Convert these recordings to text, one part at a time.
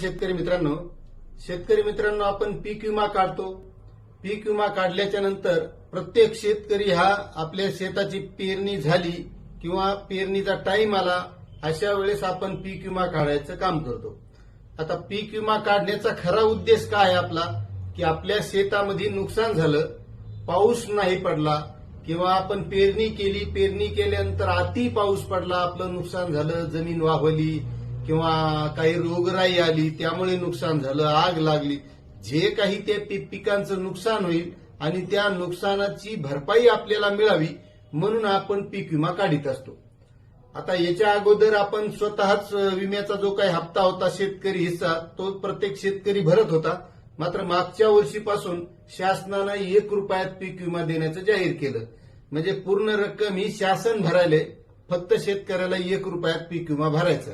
शेतकरी मित्रांनो शेतकरी मित्रांनो आपण पीक विमा काढतो. पीक विमा काढल्याच्या नंतर प्रत्येक शेतकरी हा आपल्या शेताची पेरणी झाली किंवा पेरणीचा टाइम आला अशा वेळेस आपण पीक विमा काढायचं काम करतो. आता पीक विमा काढण्याचा खरा उद्देश काय आहे आपला? की आपल्या शेतामध्ये नुकसान झालं पाऊस नाही पडला किंवा आपण पेरणी केली पेरणी केल्यानंतर अति पाऊस पडला आपलं नुकसान झालं जमीन वाहवली किंवा काही रोगराई आली त्यामुळे नुकसान झालं आग लागली जे काही त्या पी- पिकांचं नुकसान होईल आणि त्या नुकसानाची भरपाई आपल्याला मिळावी म्हणून आपण पीक विमा काढीत असतो. आता याच्या अगोदर आपण स्वतःच विम्याचा जो काही हप्ता होता शेतकरी हिस्सा तो प्रत्येक शेतकरी भरत होता. मात्र मागच्या वर्षीपासून शासनानं एक रुपयात पीक विमा देण्याचं जाहीर केलं. म्हणजे पूर्ण रक्कम ही शासन भरायले फक्त शेतकऱ्याला एक रुपयात पीक विमा भरायचा.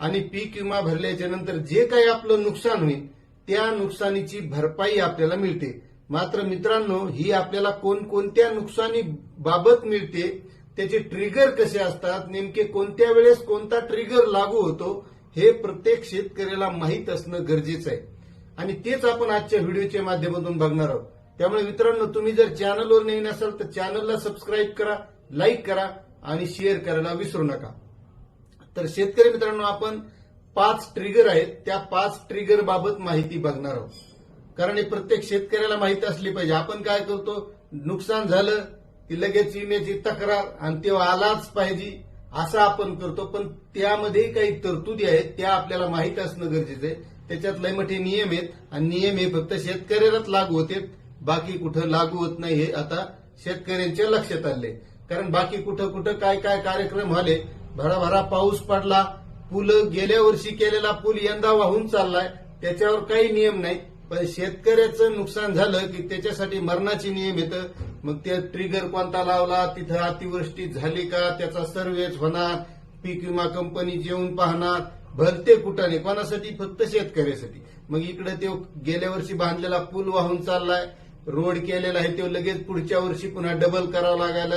आणि पीक विमा भरल्याच्या नंतर जे काही आपलं नुकसान होईल त्या नुकसानीची भरपाई आपल्याला मिळते. मात्र मित्रांनो ही आपल्याला कोणकोणत्या नुकसानी बाबत मिळते त्याचे ट्रिगर कसे असतात नेमके कोणत्या वेळेस कोणता ट्रिगर लागू होतो हे प्रत्येक शेतकऱ्याला माहीत असणं गरजेचं आहे. आणि तेच आपण आजच्या व्हिडिओच्या माध्यमातून बघणार आहोत. त्यामुळे मित्रांनो तुम्ही जर चॅनलवर नवीन असाल तर चॅनलला सबस्क्राईब करा लाईक करा आणि शेअर करायला विसरू नका. तर शेतकरी मित्रांनो आपण पाच ट्रिगर आहेत. त्या पाच ट्रिगर बाबत माहिती बघणार आहोत. कारण हे प्रत्येक शेतकऱ्याला माहिती असली पाहिजे. आपण काय करतो? नुकसान झालं की लगेच विम्याची तक्रार आणि तेव्हा आलाच पाहिजे असं आपण करतो. पण त्यामध्ये काही तरतुदी आहेत त्या आपल्याला माहीत असणं गरजेचं आहे. त्याच्यात लय मोठे नियम आहेत आणि नियम हे फक्त शेतकऱ्यालाच लागू होते बाकी कुठं लागू होत नाही हे आता शेतकऱ्यांच्या लक्षात आले कारण बाकी कुठं कुठं काय काय कार्यक्रम झाले भराभरा पाऊस पडला पूल गेल्या वर्षी केलेला पूल यंदा वाहून चाललाय त्याच्यावर काही नियम नाही. पण शेतकऱ्याचं नुकसान झालं की त्याच्यासाठी मरणाचे नियम येतं. मग ते ट्रिगर कोणता लावला तिथं अतिवृष्टी झाली का त्याचा सर्वेच होणार पीक विमा कंपनी जेवून पाहणार भरते कुठाने कोणासाठी? फक्त शेतकऱ्यासाठी. मग इकडे ते गेल्या वर्षी बांधलेला पूल वाहून चाललाय रोड केलेला आहे तो लगेच पुढच्या वर्षी पुन्हा डबल करावा लागायला.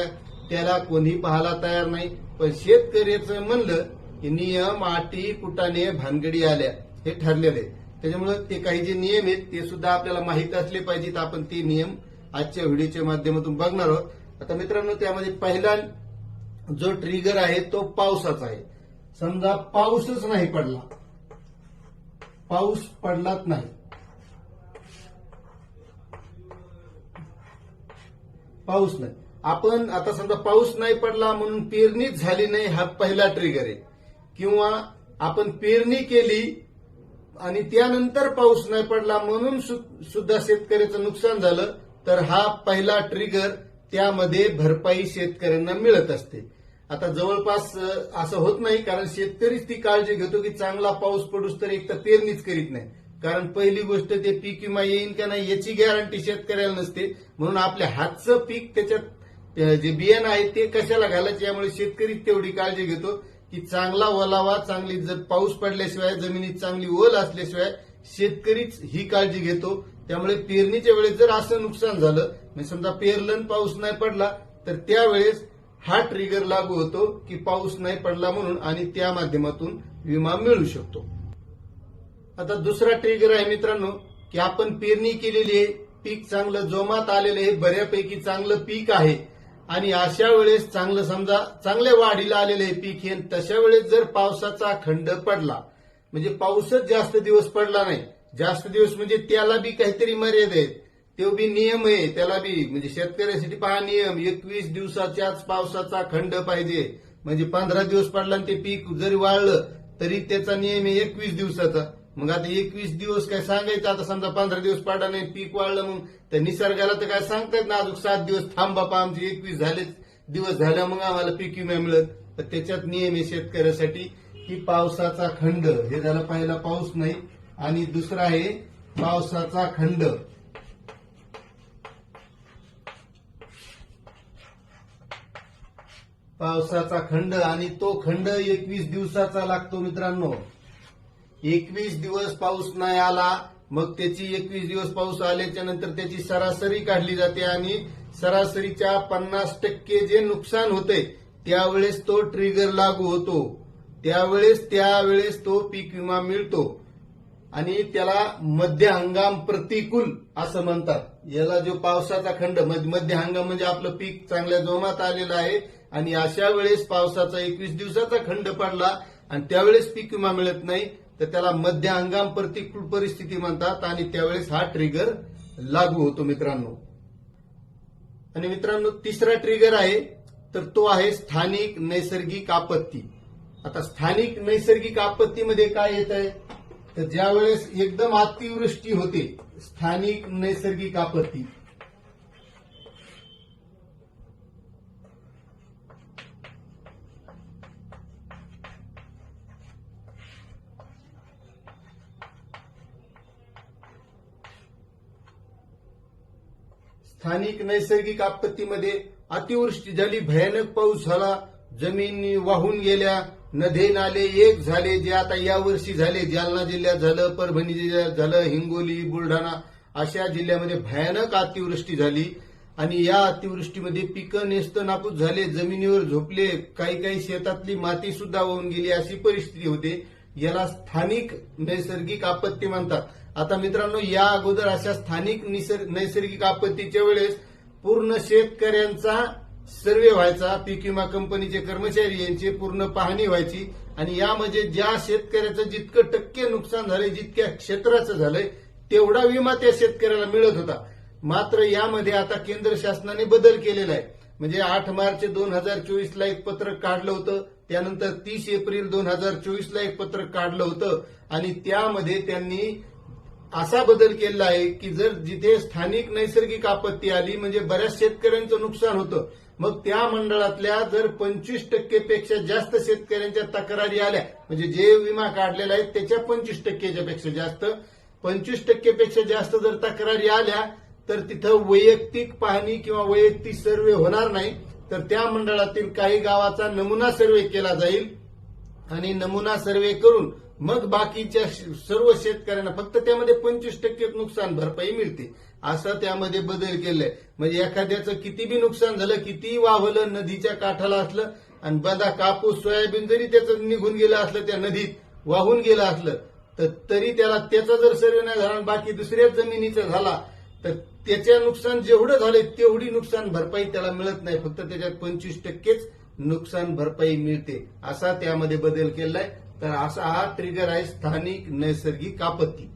त्याला कोणी पाहायला तयार नाही. पण शेतकऱ्याचं म्हणलं की नियम आटी कुटाने भानगडी आल्या. हे ठरलेले त्याच्यामुळे ते काही जे नियम आहेत ते सुद्धा आपल्याला माहीत असले पाहिजेत. आपण ते नियम आजच्या व्हिडिओच्या माध्यमातून बघणार आहोत. आता मित्रांनो त्यामध्ये पहिला जो ट्रिगर आहे तो पावसाचा आहे. समजा पाऊसच नाही पडला. पाऊस पडलाच नाही. पाऊस नाही. आपण आता समजा पाऊस नाही पडला म्हणून पेरणीच झाली नाही हा पहिला ट्रिगर आहे. किंवा आपण पेरणी केली आणि त्यानंतर पाऊस नाही पडला म्हणून सु- सुद्धा शेतकऱ्याचं नुकसान झालं तर हा पहिला ट्रिगर त्यामध्ये भरपाई शेतकऱ्यांना मिळत असते. आता जवळपास असं होत नाही कारण शेतकरीच ती काळजी घेतो की चांगला पाऊस पडूस तर एक तर पेरणीच करीत नाही. कारण पहिली गोष्ट ते पीक विमा येईन का नाही याची गॅरंटी शेतकऱ्याला नसते. म्हणून आपल्या हातचं पीक त्याच्यात जे बियाणं आहे ते कशाला घालायचे? यामुळे शेतकरी तेवढी काळजी घेतो की चांगला ओलावा चांगली जर पाऊस पडल्याशिवाय जमिनीत चांगली ओल असल्याशिवाय शेतकरीच ही काळजी घेतो. त्यामुळे पेरणीच्या वेळेस जर असं नुकसान झालं म्हणजे समजा पेरलं पाऊस नाही पडला तर त्यावेळेस हा ट्रिगर लागू होतो की पाऊस नाही पडला म्हणून आणि त्या माध्यमातून विमा मिळू शकतो. आता दुसरा ट्रिगर आहे मित्रांनो की आपण पेरणी केलेली आहे पीक चांगलं जोमात आलेलं आहे बऱ्यापैकी चांगलं पीक आहे. आणि अशा वेळेस चांगलं समजा चांगल्या वाढीला आलेलं आहे पीक हे तशा वेळेस जर पावसाचा खंड पडला म्हणजे पाऊसच जास्त दिवस पडला नाही जास्त दिवस म्हणजे त्याला बी काहीतरी मर्यादा आहेत तो बी नियम आहे त्याला बी म्हणजे शेतकऱ्यासाठी पहा नियम एकवीस दिवसाच्याच पावसाचा खंड पाहिजे म्हणजे पंधरा दिवस पडला आणि ते पीक जरी वाढलं तरी त्याचा नियम आहे एकवीस दिवसाचा. मग आता एकवीस दिवस काय सांगायचं? आता समजा पंधरा दिवस पडला नाही पीक वाढलं मग. तर निसर्गाला तर काय सांगतायत ना अजून सात दिवस थांब बापा आमचे एकवीस झालेच दिवस झाल्या मग आम्हाला पीक विमा मिळत. तर त्याच्यात नियम आहे शेतकऱ्यासाठी की पावसाचा खंड. हे झालं पहिला पाऊस नाही. आणि दुसरा आहे पावसाचा खंड. पावसाचा खंड आणि तो खंड एकवीस दिवसाचा लागतो मित्रांनो. एकवीस दिवस पाऊस नाही आला मग त्याची एकवीस दिवस पाऊस आल्याच्यानंतर त्याची सरासरी काढली जाते आणि सरासरीच्या पन्नास टक्के जे नुकसान होते त्यावेळेस तो ट्रिगर लागू होतो. त्यावेळेस त्यावेळेस तो पीक विमा मिळतो. आणि त्याला मध्य हंगाम प्रतिकूल असं म्हणतात. याला जो पावसाचा खंड मध्य हंगाम म्हणजे आपलं पीक चांगल्या जोमात आलेलं आहे आणि अशा वेळेस पावसाचा एकवीस दिवसाचा खंड पडला आणि त्यावेळेस पीक विमा मिळत नाही तर त्याला मध्य हंगाम प्रतिकूल परिस्थिती म्हणतात आणि त्यावेळेस हा ट्रिगर लागू होतो मित्रांनो. आणि मित्रांनो तिसरा ट्रिगर आहे तर तो आहे स्थानिक नैसर्गिक आपत्ती. आता स्थानिक नैसर्गिक आपत्तीमध्ये काय येत आहे? तर ज्यावेळेस एकदम अतिवृष्टी होते स्थानिक नैसर्गिक आपत्ती. स्थानिक नैसर्गिक आपत्तीमध्ये अतिवृष्टी झाली भयानक पाऊस झाला जमीन वाहून गेल्या नदे नाले एक झाले जे आता यावर्षी झाले जालना जिल्ह्यात झालं परभणी जिल्ह्यात झालं हिंगोली बुलढाणा अशा जिल्ह्यामध्ये भयानक अतिवृष्टी झाली. आणि या अतिवृष्टीमध्ये पिकं नेस्त नापूस झाले जमिनीवर झोपले काही काही शेतातली माती सुद्धा वाहून गेली अशी परिस्थिती होते याला स्थानिक नैसर्गिक आपत्ती म्हणतात. आता मित्रांनो या अगोदर अशा स्थानिक नैसर्गिक आपत्तीच्या वेळेस पूर्ण शेतकऱ्यांचा सर्वे व्हायचा पीक विमा कंपनीचे कर्मचारी यांची पूर्ण पाहणी व्हायची आणि यामध्ये ज्या शेतकऱ्याचं जितकं टक्के नुकसान झालंय जितक्या क्षेत्राचं झालंय तेवढा विमा त्या शेतकऱ्याला मिळत होता. मात्र यामध्ये आता केंद्र शासनाने बदल केलेला आहे. म्हणजे आठ मार्च दोन हजार चोवीसला एक पत्रक काढलं होतं त्यानंतर तीस एप्रिल दोन हजार चोवीसला एक पत्रक काढलं होतं आणि त्यामध्ये त्यांनी असा बदल केला आहे की जर जिथे स्थानिक नैसर्गिक आपत्ती आली म्हणजे बऱ्याच शेतकऱ्यांचं नुकसान होतं मग त्या मंडळातल्या जर पंचवीस टक्केपेक्षा जास्त शेतकऱ्यांच्या तक्रारी आल्या म्हणजे जे विमा काढलेला आहे त्याच्या पंचवीस टक्केच्या पेक्षा जास्त पंचवीस टक्केपेक्षा जास्त जर तक्रारी आल्या तर तिथं वैयक्तिक पाहणी किंवा वैयक्तिक सर्वे होणार नाही तर त्या मंडळातील काही गावाचा नमुना सर्वे केला जाईल. आणि नमुना सर्वे करून मग बाकीच्या श- सर्व शेतकऱ्यांना फक्त त्यामध्ये पंचवीस टक्के नुकसान भरपाई मिळते. असा त्यामध्ये बदल केलाय. म्हणजे एखाद्याचं किती बी नुकसान झालं किती वाहलं नदीच्या काठाला असलं आणि बदा कापूस सोयाबीन जरी त्याचं निघून गेलं असलं त्या नदीत वाहून गेलं असलं तर तरी त्याला त्याचा जर सर्वे नाही झाला आणि बाकी दुसऱ्याच जमिनीचा झाला तर त्याच्या नुकसान जेवढं झाले तेवढी नुकसान भरपाई त्याला मिळत नाही. फक्त त्याच्यात पंचवीस टक्केच नुकसान भरपाई मिळते. असा त्यामध्ये बदल केलाय. तर असा हा ट्रिगर आहे स्थानिक नैसर्गिक आपत्ती.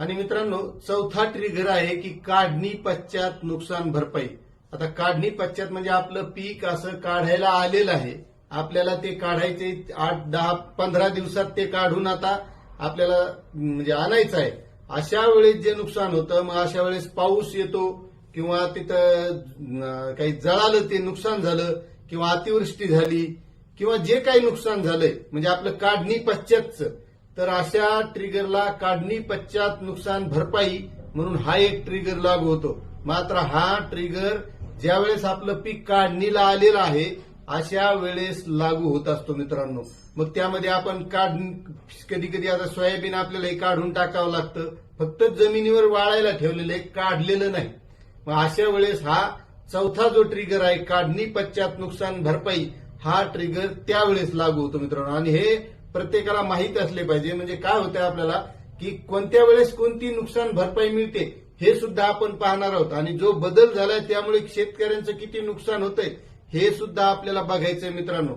आणि मित्रांनो चौथा ट्रिगर आहे की काढणी पश्चात नुकसान भरपाई. आता काढणी पश्चात म्हणजे आपलं पीक असं काढायला आलेलं आहे. आपल्याला ते काढायचे आठ दहा पंधरा दिवसात ते काढून आता आपल्याला म्हणजे आणायचं आहे. अशा वेळेस जे नुकसान होतं मग अशा वेळेस पाऊस येतो किंवा तिथं काही जळालं ते नुकसान झालं किंवा अतिवृष्टी झाली किंवा जे काही नुकसान झालंय म्हणजे आपलं काढणी पश्चातचं तर अशा ट्रिगरला काढणी पश्चात नुकसान भरपाई म्हणून हा एक ट्रिगर लागू होतो. मात्र हा ट्रिगर ज्यावेळेस आपलं पीक काढणीला आलेलं आहे अशा वेळेस लागू होत असतो मित्रांनो. मग त्यामध्ये आपण काढ कधी कधी आता सोयाबीन आपल्याला हे काढून टाकावं लागतं. फक्त जमिनीवर वाळायला ठेवलेलं आहे काढलेलं नाही. मग अशा वेळेस हा चौथा जो ट्रिगर आहे काढणी पश्चात नुकसान भरपाई हा ट्रिगर त्यावेळेस लागू होतो मित्रांनो. आणि हे प्रत्येकाला माहीत असले पाहिजे. म्हणजे काय होतं आपल्याला की कोणत्या वेळेस कोणती नुकसान भरपाई मिळते हे सुद्धा आपण पाहणार आहोत. आणि जो बदल झालाय त्यामुळे शेतकऱ्यांचं किती नुकसान होतंय हे सुद्धा आपल्याला बघायचंय मित्रांनो.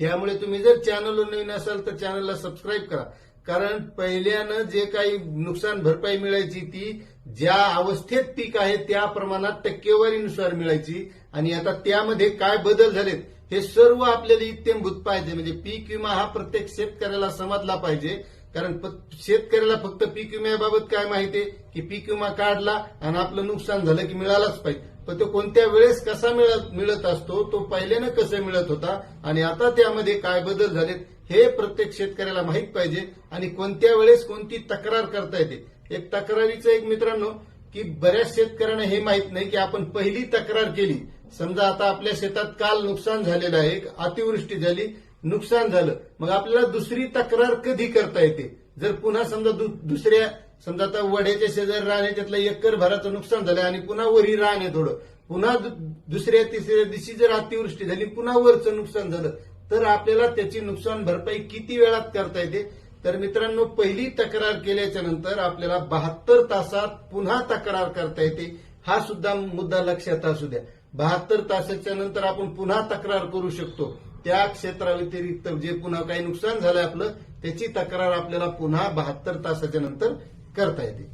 त्यामुळे तुम्ही जर चॅनलवर नवीन असाल तर चॅनलला सबस्क्राईब करा. कारण पहिल्यानं जे काही नुकसान भरपाई मिळायची ती ज्या अवस्थेत पीक आहे त्या प्रमाणात टक्केवारीनुसार मिळायची. आणि आता त्यामध्ये काय बदल झालेत हे सर्व आपल्याला इत्यंभूत पाहिजे. म्हणजे पीक विमा हा प्रत्येक शेतकऱ्याला समजला पाहिजे. कारण शेतकऱ्याला फक्त पीक विम्याबाबत काय माहिती की पीक विमा काढला आणि आपलं नुकसान झालं की मिळालाच पाहिजे. पण तो कोणत्या वेळेस कसा मिळत मिळत असतो? तो पहिल्यानं कसं मिळत होता? आणि आता त्यामध्ये काय बदल झालेत? हे प्रत्येक शेतकऱ्याला माहीत पाहिजे. आणि कोणत्या वेळेस कोणती तक्रार करता येते? एक तक्रारीचं एक मित्रांनो की बऱ्याच शेतकऱ्यांना हे माहीत नाही की आपण पहिली तक्रार केली. समजा आता आपल्या शेतात काल नुकसान झालेलं आहे अतिवृष्टी झाली नुकसान झालं. मग आपल्याला दुसरी तक्रार कधी करता येते? जर पुन्हा समजा दु- दुसऱ्या समजा आता वड्याच्या शेजारी राहण्याच्यातलं त्यातलं एकर भराचं नुकसान झालं आणि पुन्हा वरी राहणे थोडं. पुन्हा दु- दुसऱ्या तिसऱ्या दिवशी जर अतिवृष्टी झाली पुन्हा वरचं नुकसान झालं तर आपल्याला त्याची नुकसान भरपाई किती वेळात करता येते? तर मित्रांनो पहिली तक्रार केल्याच्यानंतर आपल्याला बहात्तर तासात पुन्हा तक्रार करता येते. हा सुद्धा मुद्दा लक्षात असू द्या. बहात्तर तासाच्या नंतर आपण पुन्हा तक्रार करू शकतो. त्या क्षेत्राव्यतिरिक्त जे पुन्हा काही नुकसान झालं आपलं त्याची तक्रार आपल्याला पुन्हा बहात्तर तासाच्या नंतर करता येते.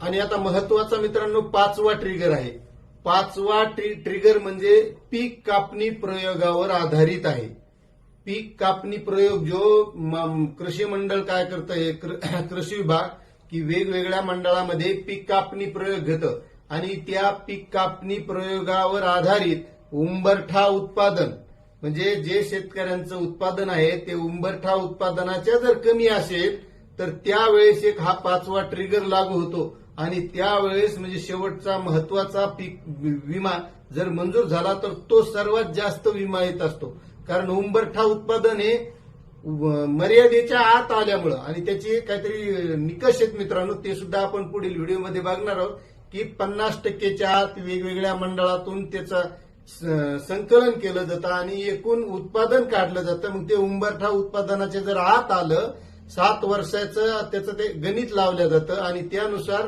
आणि आता महत्त्वाचा मित्रांनो पाचवा ट्रिगर आहे. पाचवा ट्रि- ट्रिगर म्हणजे पीक कापणी प्रयोगावर आधारित आहे. पीक कापणी प्रयोग जो कृषी मंडळ काय करतं कृषी विभाग की वेगवेगळ्या मंडळामध्ये पीक कापणी प्रयोग घेतं. आणि त्या पीक कापणी प्रयोगावर आधारित उंबरठा उत्पादन म्हणजे जे शेतकऱ्यांचं उत्पादन आहे ते उंबरठा उत्पादनाच्या जर कमी असेल तर त्यावेळेस एक हा पाचवा ट्रिगर लागू होतो. आणि त्यावेळेस म्हणजे शेवटचा महत्त्वाचा पीक विमा जर मंजूर झाला तर तो सर्वात जास्त विमा येत असतो. कारण उंबरठा उत्पादन हे मर्यादेच्या आत आल्यामुळं आणि त्याची काहीतरी निकष आहेत मित्रांनो ते सुद्धा आपण पुढील व्हिडिओमध्ये बघणार आहोत. की पन्नास टक्केच्या आत वेगवेगळ्या मंडळातून त्याचं स- संकलन केलं जातं आणि एकूण उत्पादन काढलं जातं. मग ते उंबरठा उत्पादनाचे जर आत आलं सात वर्षाचं त्याचं ते गणित लावलं जातं आणि त्यानुसार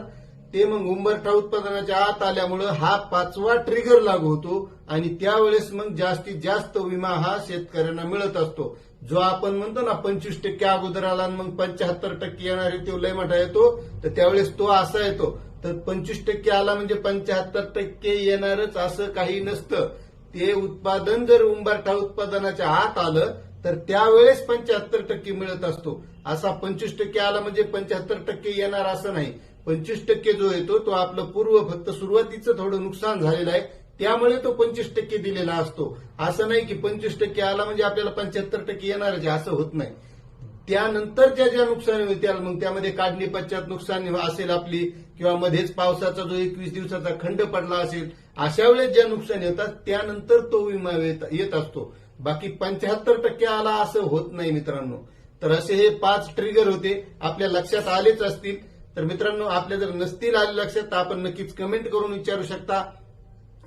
ते मग उंबरठा उत्पादनाच्या आत आल्यामुळं हा पाचवा ट्रिगर लागू होतो आणि त्यावेळेस मग जास्तीत जास्त विमा हा शेतकऱ्यांना मिळत असतो. जो आपण म्हणतो ना पंचवीस टक्के अगोदर आला आणि मग पंच्याहत्तर टक्के येणार तो लय मोठा येतो तर त्यावेळेस तो असा येतो. तर पंचवीस टक्के आला म्हणजे पंच्याहत्तर टक्के येणारच असं काही नसतं. ते उत्पादन जर उंबरठा उत्पादनाच्या आत आलं तर त्यावेळेस पंच्याहत्तर टक्के मिळत असतो. असा पंचवीस टक्के आला म्हणजे पंच्याहत्तर टक्के येणार असं नाही. पंचवीस टक्के जो येतो तो आपलं पूर्व फक्त सुरुवातीचं थोडं नुकसान झालेलं आहे. त्यामुळे तो पंचवीस टक्के दिलेला असतो. असं नाही की पंचवीस टक्के आला म्हणजे आपल्याला पंच्याहत्तर टक्के येणारच असं होत नाही. त्यानंतर ज्या ज्या नुकसान होतील मग त्यामध्ये काढणी पश्चात नुकसान असेल आपली. किंवा मध्येच पावसाचा जो एकवीस दिवसाचा खंड पडला असेल अशा वेळेस ज्या नुकसान येतात त्यानंतर तो विमा येत- असतो. बाकी पंच्याहत्तर टक्के आला असं होत नाही मित्रांनो. तर असे हे पाच ट्रिगर होते. आपल्या लक्षात आलेच असतील. तर मित्रांनो आपल्या जर नसतील आले लक्षात तर आपण नक्कीच कमेंट करून विचारू शकता.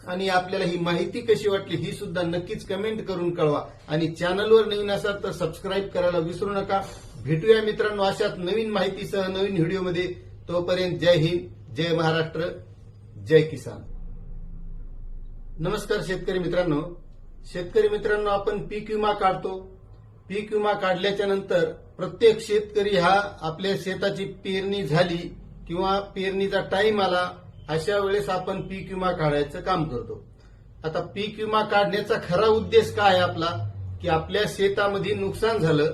आणि आपल्याला ही माहिती कशी वाटली ही सुद्धा नक्कीच कमेंट करून कळवा. आणि चॅनलवर नवीन असाल तर सबस्क्राईब करायला विसरू नका. भेटूया मित्रांनो अशाच नवीन माहितीसह नवीन व्हिडिओमध्ये तोपर्यंत जय हिंद जय महाराष्ट्र जय किसान. नमस्कार शेतकरी मित्रांनो. शेतकरी मित्रांनो आपण पीक विमा काढतो. पीक विमा काढल्याच्या नंतर प्रत्येक शेतकरी हा आपल्या शेताची पेरणी झाली किंवा पेरणीचा टाइम आला अशा वेळेस आपण पीक विमा काढायचं काम करतो. आता पीक विमा काढण्याचा खरा उद्देश काय आहे आपला? की आपल्या शेतामध्ये नुकसान झालं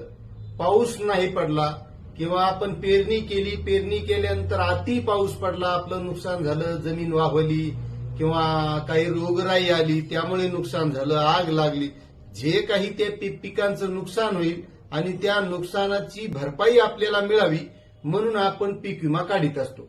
पाऊस नाही पडला किंवा आपण पेरणी केली पेरणी केल्यानंतर अति पाऊस पडला आपलं नुकसान झालं जमीन वाहवली किंवा काही रोगराई आली त्यामुळे नुकसान झालं आग लागली जे काही ते पिकांचं नुकसान होईल आणि त्या नुकसानाची भरपाई आपल्याला मिळावी म्हणून आपण पीक विमा काढीत असतो.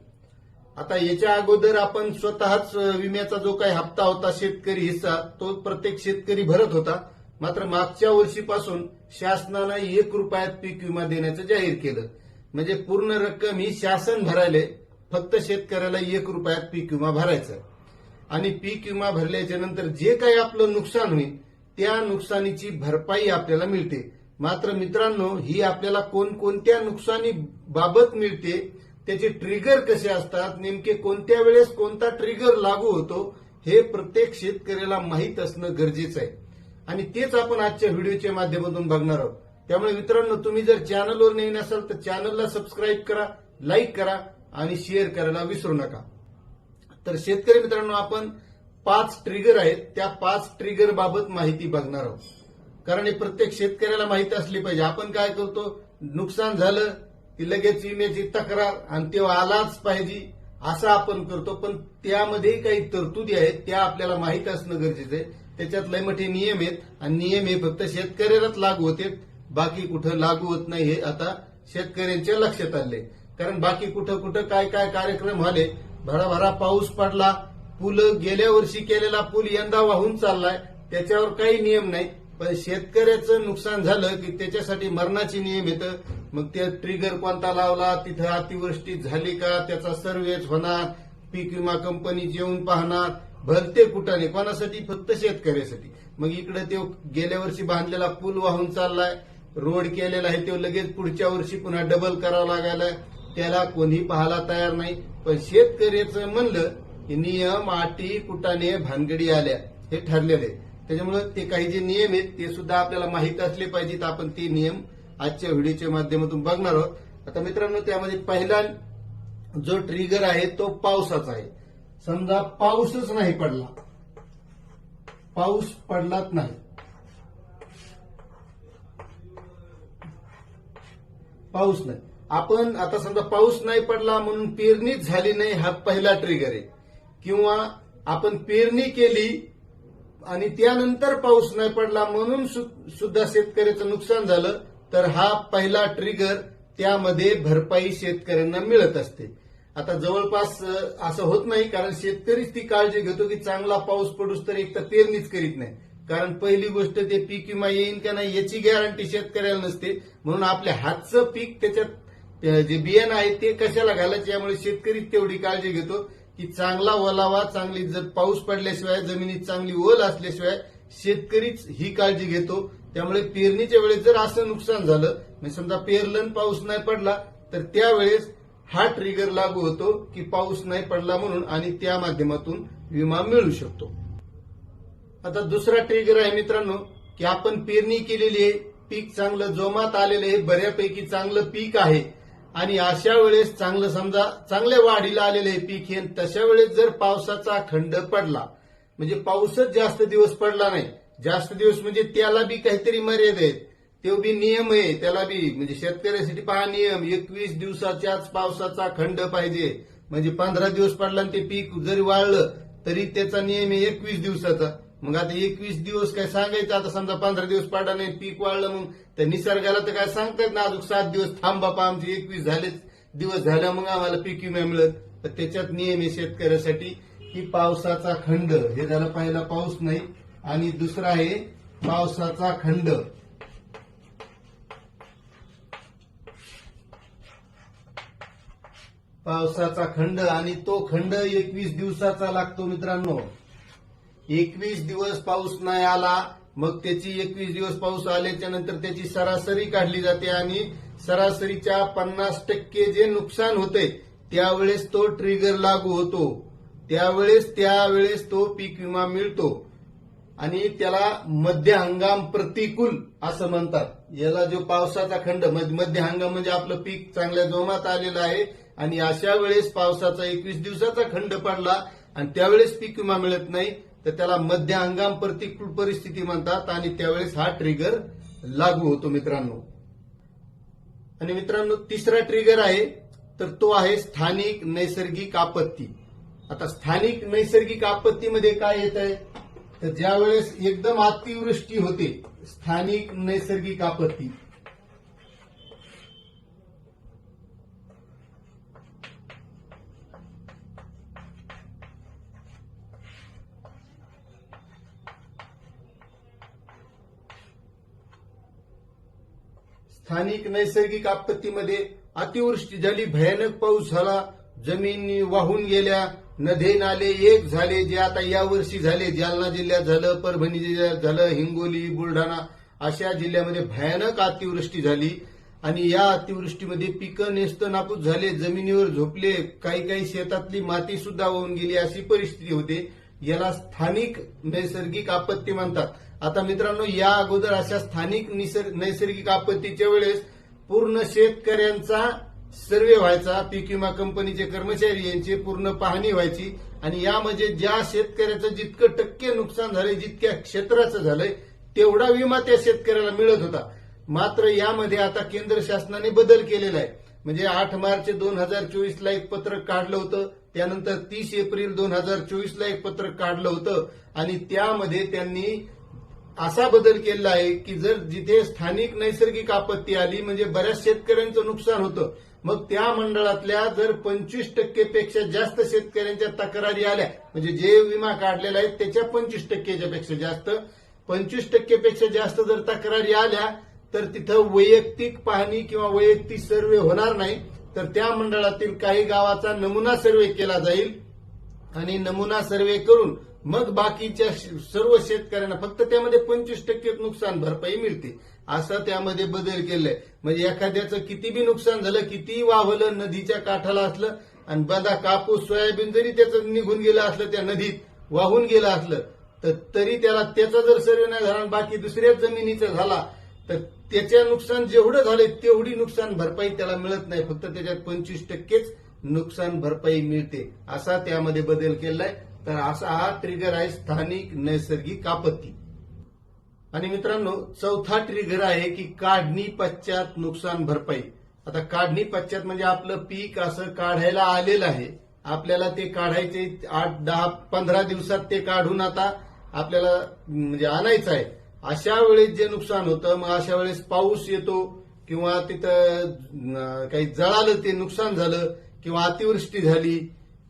आता याच्या अगोदर आपण स्वतःच विम्याचा जो काही हप्ता होता शेतकरी हिस्सा तो प्रत्येक शेतकरी भरत होता. मात्र मागच्या वर्षीपासून शासनानं एक रुपयात पीक विमा देण्याचं जाहीर केलं. म्हणजे पूर्ण रक्कम ही शासन भरायले फक्त शेतकऱ्याला एक रुपयात पीक विमा भरायचा. आणि पीक विमा भरल्याच्या नंतर जे काही आपलं नुकसान होईल त्या नुकसानीची भरपाई आपल्याला मिळते. मात्र मित्रांनो ही आपल्याला कोणकोणत्या नुकसानी बाबत मिळते त्याचे ट्रिगर कसे असतात नेमके कोणत्या वेळेस कोणता ट्रिगर लागू होतो हे प्रत्येक शेतकऱ्याला माहीत असणं गरजेचं आहे. आणि तेच आपण आजच्या व्हिडिओच्या माध्यमातून बघणार आहोत. त्यामुळे मित्रांनो तुम्ही जर चॅनलवर नवीन असाल तर चॅनलला सबस्क्राईब करा लाईक करा आणि शेअर करायला विसरू नका. तर शेतकरी मित्रांनो आपण पाच ट्रिगर आहेत. त्या पाच ट्रिगर बाबत माहिती बघणार आहोत. कारण हे प्रत्येक शेतकऱ्याला माहिती असली पाहिजे. आपण काय करतो? नुकसान झालं की लगेच विम्याची तक्रार आणि तेव्हा आलाच पाहिजे असं आपण करतो. पण त्यामध्येही काही तरतुदी आहेत त्या आपल्याला माहीत असणं गरजेचं आहे. त्याच्यात लय मोठे नियम आहेत. आणि नियम हे फक्त शेतकऱ्यालाच लागू होते. बाकी कुठं लागू होत नाही हे आता शेतकऱ्यांच्या लक्षात आले कारण बाकी कुठं कुठं काय काय कार्यक्रम झाले भराभरा पाऊस पडला. पूल गेल्या वर्षी केलेला पूल यंदा वाहून चाललाय. त्याच्यावर काही नियम नाही. पण शेतकऱ्याचं नुकसान झालं की त्याच्यासाठी मरणाचे नियम येतं मग ते ट्रिगर कोणता लावला? तिथं अतिवृष्टी झाली का? त्याचा सर्वेच होणार. पीक विमा कंपनी येऊन पाहणार. भलते कुठाने कोणासाठी? फक्त शेतकऱ्यासाठी. मग इकडे ते गेल्या वर्षी बांधलेला पूल वाहून चाललाय रोड केलेला आहे तो लगेच पुढच्या वर्षी पुन्हा डबल करावा लागायला त्याला कोणी पाहायला तयार नाही. पण शेतकऱ्याचं म्हणलं की नियम अटी कुटाने भानगडी आल्या. हे ठरलेले त्याच्यामुळे ते काही जे नियम आहेत ते सुद्धा आपल्याला माहीत असले पाहिजेत. आपण ते नियम आजच्या व्हिडिओच्या माध्यमातून बघणार आहोत. आता मित्रांनो त्यामध्ये पहिला जो ट्रिगर आहे तो पावसाचा आहे. समजा पाऊसच नाही पडला. पाऊस पडलाच नाही. पाऊस नाही. आपण आता समजा पाऊस नाही पडला म्हणून पेरणीच झाली नाही हा पहिला ट्रिगर आहे. किंवा आपण पेरणी केली आणि त्यानंतर पाऊस नाही पडला म्हणून सुद्धा शेतकऱ्याचं नुकसान झालं तर हा पहिला ट्रिगर त्यामध्ये भरपाई शेतकऱ्यांना मिळत असते. आता जवळपास असं होत नाही कारण शेतकरीच ती काळजी घेतो की चांगला पाऊस पडूस तर एक तर पेरणीच करीत नाही. कारण पहिली गोष्ट ते पीक विमा येईन का नाही याची गॅरंटी शेतकऱ्याला नसते. म्हणून आपल्या हातचं पीक त्याच्यात त्या जे बियाणं आहे ते कशाला घालायचे यामुळे शेतकरी तेवढी काळजी घेतो की चांगला ओलावा चांगली जर पाऊस पडल्याशिवाय जमिनीत चांगली ओल असल्याशिवाय शेतकरीच ही काळजी घेतो. त्यामुळे पेरणीच्या वेळेस जर असं नुकसान झालं म्हणजे समजा पेरलं पाऊस नाही पडला तर त्यावेळेस हा ट्रिगर लागू होतो की पाऊस नाही पडला म्हणून आणि त्या माध्यमातून विमा मिळू शकतो. आता दुसरा ट्रिगर आहे मित्रांनो की आपण पेरणी केलेली आहे पीक चांगलं जोमात आलेलं आहे बऱ्यापैकी चांगलं पीक आहे. आणि अशा वेळेस चांगलं समजा चांगल्या वाढीला आलेलं आहे पीक हे तशा वेळेस जर पावसाचा खंड पडला म्हणजे पाऊसच जास्त दिवस पडला नाही जास्त दिवस म्हणजे त्याला बी काहीतरी मर्यादा आहेत. तो बी नियम आहे त्याला बी म्हणजे शेतकऱ्यासाठी पहा नियम. एकवीस दिवसाच्याच पावसाचा खंड पाहिजे. म्हणजे पंधरा दिवस पडला आणि ते पीक जरी वाढलं तरी त्याचा नियम आहे एकवीस दिवसाचा. मग आता एकवीस दिवस काय सांगायचं? आता समजा पंधरा दिवस पडला नाही पीक वाढलं मग तर निसर्गाला तर काय सांगतात ना अजून सात दिवस थांब बापा आमचे एकवीस झालेच दिवस झाल्या मग आम्हाला पीक विमा मिळत तर त्याच्यात नियम आहे शेतकऱ्यासाठी की पावसाचा खंड. हे झालं पहिला पाऊस नाही. आणि दुसरा आहे पावसाचा खंड. पावसाचा खंड आणि तो खंड एकवीस दिवसाचा लागतो मित्रांनो. एकवीस दिवस पाऊस नाही आला मग त्याची एकवीस दिवस पाऊस आल्याच्यानंतर त्याची सरासरी काढली जाते आणि सरासरीच्या पन्नास टक्के जे नुकसान होते त्यावेळेस तो ट्रिगर लागू होतो. त्यावेळेस त्यावेळेस तो पीक विमा मिळतो. आणि त्याला मध्य हंगाम प्रतिकूल असं म्हणतात. याला जो पावसाचा खंड मध्य हंगाम म्हणजे आपलं पीक चांगल्या जोमात आलेलं आहे आणि अशा वेळेस पावसाचा एकवीस दिवसाचा खंड पडला आणि त्यावेळेस पीक विमा मिळत नाही तर त्याला मध्य हंगाम प्रतिकूल परिस्थिती म्हणतात आणि त्यावेळेस हा ट्रिगर लागू होतो मित्रांनो. आणि मित्रांनो तिसरा ट्रिगर आहे तर तो आहे स्थानिक नैसर्गिक आपत्ती. आता स्थानिक नैसर्गिक आपत्तीमध्ये काय येत आहे? तर ज्यावेळेस एकदम अतिवृष्टी होते स्थानिक नैसर्गिक आपत्ती. स्थानिक नैसर्गिक आपत्तीमध्ये अतिवृष्टी झाली भयानक पाऊस झाला जमिनी वाहून गेल्या नदे नाले एक झाले जे आता यावर्षी झाले. जालना जिल्ह्यात झालं परभणी जिल्ह्यात झालं हिंगोली बुलढाणा अशा जिल्ह्यामध्ये भयानक अतिवृष्टी झाली. आणि या अतिवृष्टीमध्ये पिकं नेस्त नापूस झाले जमिनीवर झोपले काही काही शेतातली माती सुद्धा वाहून गेली अशी परिस्थिती होते. याला स्थानिक नैसर्गिक आपत्ती म्हणतात. आता मित्रांनो या अगोदर अशा स्थानिक निसर्ग नैसर्गिक आपत्तीच्या वेळेस पूर्ण शेतकऱ्यांचा सर्वे व्हायचा पीक विमा कंपनीचे कर्मचारी यांची पूर्ण पाहणी व्हायची आणि यामध्ये ज्या शेतकऱ्याचं जितकं टक्के नुकसान झालंय जितक्या क्षेत्राचं झालंय तेवढा विमा त्या शेतकऱ्याला मिळत होता. मात्र यामध्ये आता केंद्र शासनाने बदल केलेला आहे. म्हणजे आठ मार्च दोन हजार चोवीसला एक पत्रक काढलं होतं त्यानंतर तीस एप्रिल दोन हजार चोवीसला एक पत्रक काढलं होतं आणि त्यामध्ये त्यांनी असा बदल केला आहे की जर जिथे स्थानिक नैसर्गिक आपत्ती आली म्हणजे बऱ्याच शेतकऱ्यांचं नुकसान होतं मग त्या मंडळातल्या जर पंचवीस टक्केपेक्षा जास्त शेतकऱ्यांच्या तक्रारी आल्या म्हणजे जे विमा काढलेला आहे त्याच्या पंचवीस टक्केच्या पेक्षा जास्त पंचवीस टक्केपेक्षा जास्त जर तक्रारी आल्या तर तिथं वैयक्तिक पाहणी किंवा वैयक्तिक सर्वे होणार नाही तर त्या मंडळातील काही गावाचा नमुना सर्वे केला जाईल. आणि नमुना सर्वे करून मग बाकीच्या श- सर्व शेतकऱ्यांना फक्त त्यामध्ये पंचवीस टक्के नुकसान भरपाई मिळते. असा त्यामध्ये बदल केलाय. म्हणजे एखाद्याचं किती बी नुकसान झालं किती वाहलं नदीच्या काठाला असलं आणि बदा कापूस सोयाबीन जरी त्याचं निघून गेलं असलं त्या नदीत वाहून गेलं असलं तर तरी त्याला त्याचा जर सर्वे नाही झाला आणि बाकी दुसऱ्या जमिनीचा झाला तर त्याच्या नुकसान जेवढं झालंय तेवढी नुकसान भरपाई त्याला मिळत नाही. फक्त त्याच्यात पंचवीस टक्केच नुकसान भरपाई मिळते. असा त्यामध्ये बदल केलाय. तर असा हा ट्रिगर आहे स्थानिक नैसर्गिक आपत्ती. आणि मित्रांनो चौथा ट्रिगर आहे की काढणी पश्चात नुकसान भरपाई. आता काढणी पश्चात म्हणजे आपलं पीक असं काढायला आलेलं आहे. आपल्याला ते काढायचे आठ दहा पंधरा दिवसात ते काढून आता आपल्याला म्हणजे आणायचं आहे. अशा वेळेस जे नुकसान होतं मग अशा वेळेस पाऊस येतो किंवा तिथं काही जळालं ते नुकसान झालं किंवा अतिवृष्टी झाली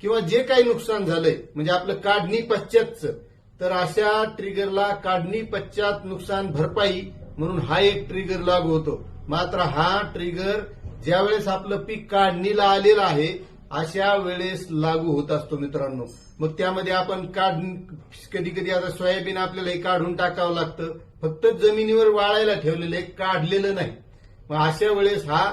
किंवा जे काही नुकसान झालंय म्हणजे आपलं काढणी पश्चातचं तर अशा ट्रिगरला काढणी पश्चात नुकसान भरपाई म्हणून हा एक ट्रिगर लागू होतो. मात्र हा ट्रिगर ज्यावेळेस आपलं पीक काढणीला आलेलं आहे अशा वेळेस लागू होत असतो मित्रांनो. मग त्यामध्ये आपण काढ कधी कधी आता सोयाबीन आपल्याला हे काढून टाकावं लागतं. फक्त जमिनीवर वाळायला ठेवलेलं आहे काढलेलं नाही. मग अशा वेळेस हा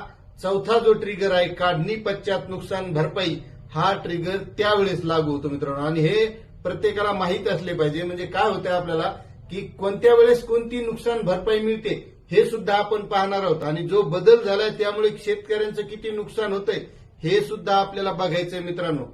चौथा जो ट्रिगर आहे काढणी पश्चात नुकसान भरपाई हा ट्रिगर त्यावेळेस लागू होतो मित्रांनो. आणि हे प्रत्येकाला माहीत असले पाहिजे. म्हणजे काय होतं आपल्याला की कोणत्या वेळेस कोणती नुकसान भरपाई मिळते हे सुद्धा आपण पाहणार आहोत. आणि जो बदल झालाय त्यामुळे शेतकऱ्यांचं किती नुकसान होतंय हे सुद्धा आपल्याला बघायचंय मित्रांनो.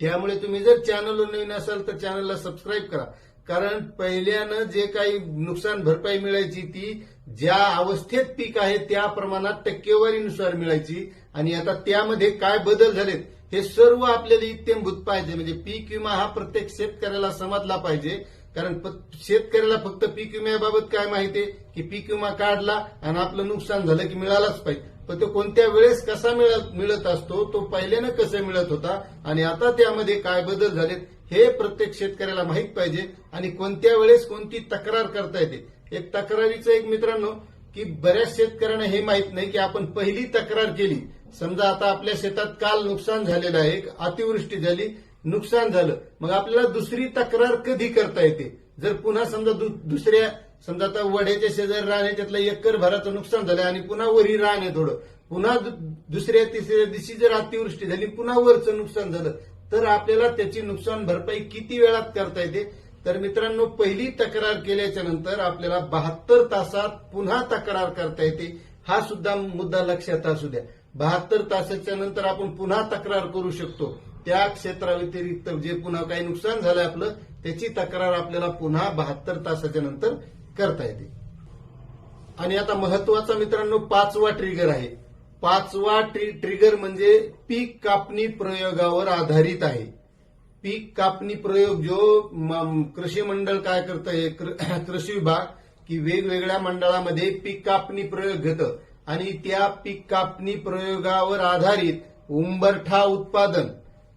त्यामुळे तुम्ही जर चॅनलवर नवीन असाल तर चॅनलला सबस्क्राईब करा. कारण पहिल्यानं जे काही नुकसान भरपाई मिळायची ती ज्या अवस्थेत पीक आहे त्या प्रमाणात टक्केवारीनुसार मिळायची. आणि आता त्यामध्ये काय बदल झालेत हे सर्व आपल्याला इत्यंभूत पाहिजे. म्हणजे पीक विमा हा प्रत्येक शेतकऱ्याला समजला पाहिजे. कारण शेतकऱ्याला फक्त पीक विम्याबाबत काय माहिती आहे? की पीक विमा काढला आणि आपलं नुकसान झालं की मिळालाच पाहिजे. पण तो कोणत्या वेळेस कसा मिळत मिळत असतो तो पहिल्यानं कसं मिळत होता आणि आता त्यामध्ये काय बदल झालेत हे प्रत्येक शेतकऱ्याला माहीत पाहिजे. आणि कोणत्या वेळेस कोणती तक्रार करता येते? एक तक्रारीचं एक मित्रांनो की बऱ्याच शेतकऱ्यांना हे माहीत नाही की आपण पहिली तक्रार केली. समजा आता आपल्या शेतात काल नुकसान झालेलं आहे अतिवृष्टी झाली नुकसान झालं. मग आपल्याला दुसरी तक्रार कधी करता येते? जर पुन्हा समजा दु- दुसऱ्या समजा आता वड्याच्या शेजारी रान आहे त्यातलं एकर भराचं नुकसान झालं आणि पुन्हा वरी रान आहे थोडं. पुन्हा दु- दुसऱ्या तिसऱ्या दिवशी जर अतिवृष्टी झाली पुन्हा वरचं नुकसान झालं तर आपल्याला त्याची नुकसान भरपाई किती वेळात करता येते? तर मित्रांनो पहिली तक्रार केल्याच्यानंतर आपल्याला बहात्तर तासात पुन्हा तक्रार करता येते. हा सुद्धा मुद्दा लक्षात असू द्या. बहात्तर तासाच्या नंतर आपण पुन्हा तक्रार करू शकतो. त्या क्षेत्राव्यतिरिक्त जे पुन्हा काही नुकसान झालं आपलं त्याची तक्रार आपल्याला पुन्हा बहात्तर तासाच्या नंतर करता येते. आणि आता महत्त्वाचा मित्रांनो पाचवा ट्रिगर आहे. पाचवा ट्रि- ट्रिगर म्हणजे पीक कापणी प्रयोगावर आधारित आहे. पीक कापणी प्रयोग जो कृषी मंडळ काय करतं कृषी विभाग की वेगवेगळ्या मंडळामध्ये पीक कापणी प्रयोग घेतं. आणि त्या पीक कापणी प्रयोगावर आधारित उंबरठा उत्पादन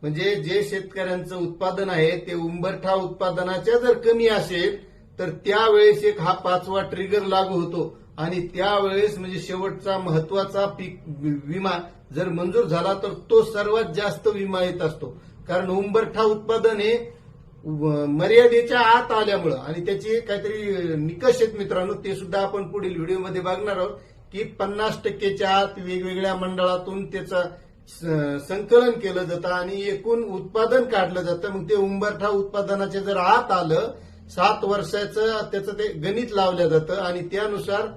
म्हणजे जे शेतकऱ्यांचं उत्पादन आहे ते उंबरठा उत्पादनाच्या जर कमी असेल तर त्यावेळेस एक हा पाचवा ट्रिगर लागू होतो. आणि त्यावेळेस म्हणजे शेवटचा महत्त्वाचा पीक विमा जर मंजूर झाला तर तो सर्वात जास्त विमा येत असतो. कारण उंबरठा उत्पादन हे मर्यादेच्या आत आल्यामुळं आणि त्याचे काहीतरी निकष आहेत मित्रांनो ते सुद्धा आपण पुढील व्हिडिओमध्ये बघणार आहोत. की पन्नास टक्केच्या आत वेगवेगळ्या मंडळातून त्याचं स- संकलन केलं जातं आणि एकूण उत्पादन काढलं जातं. मग ते उंबरठा उत्पादनाचे जर आत आलं सात वर्षाचं त्याचं ते गणित लावलं जातं आणि त्यानुसार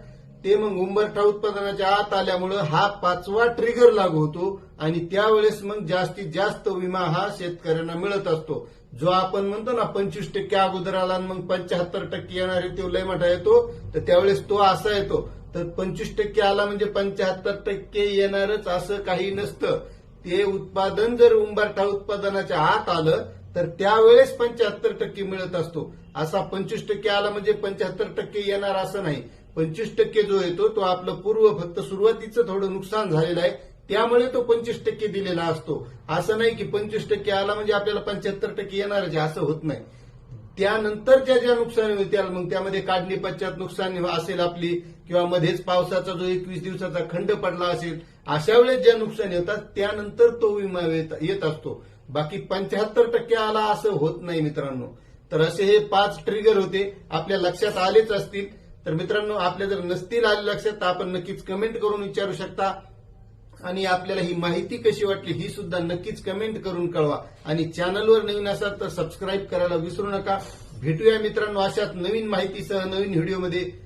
ते मग उंबरठा उत्पादनाच्या आत आल्यामुळं हा पाचवा ट्रिगर लागू होतो आणि त्यावेळेस मग जास्तीत जास्त विमा हा शेतकऱ्यांना मिळत असतो. जो आपण म्हणतो ना पंचवीस टक्के अगोदर आला आणि मग पंच्याहत्तर टक्के येणार तो लयमाठा येतो तर त्यावेळेस तो असा येतो. तर पंचवीस टक्के आला म्हणजे पंच्याहत्तर टक्के येणारच असं काही नसतं. ते उत्पादन जर उंबरठा उत्पादनाच्या आत आलं तर त्यावेळेस पंच्याहत्तर टक्के मिळत असतो. असा पंचवीस टक्के आला म्हणजे पंच्याहत्तर टक्के येणार असं नाही. पंचवीस टक्के जो येतो तो आपलं पूर्व फक्त सुरुवातीचं थोडं नुकसान झालेलं आहे. त्यामुळे तो पंचवीस टक्के दिलेला असतो. असं नाही की पंचवीस टक्के आला म्हणजे आपल्याला पंच्याहत्तर टक्के येणारच असं होत नाही. त्यानंतर ज्या ज्या नुकसान होतील मग त्यामध्ये काढणी पश्चात नुकसान असेल आपली. किंवा मध्येच पावसाचा जो एकवीस दिवसाचा खंड पडला असेल अशा वेळेस ज्या नुकसान येतात त्यानंतर तो विमा येत- येत असतो. बाकी पंच्याहत्तर टक्के आला असं होत नाही मित्रांनो. तर असे हे पाच ट्रिगर होते. आपल्या लक्षात आलेच असतील. तर मित्रांनो आपल्या जर नसतील आले लक्षात तर आपण नक्कीच कमेंट करून विचारू शकता. आणि आपल्याला ही माहिती कशी वाटली ही सुद्धा नक्कीच कमेंट करून कळवा. आणि चॅनलवर नवीन असाल तर सबस्क्राईब करायला विसरू नका. भेटूया मित्रांनो अशाच नवीन माहितीसह नवीन व्हिडिओमध्ये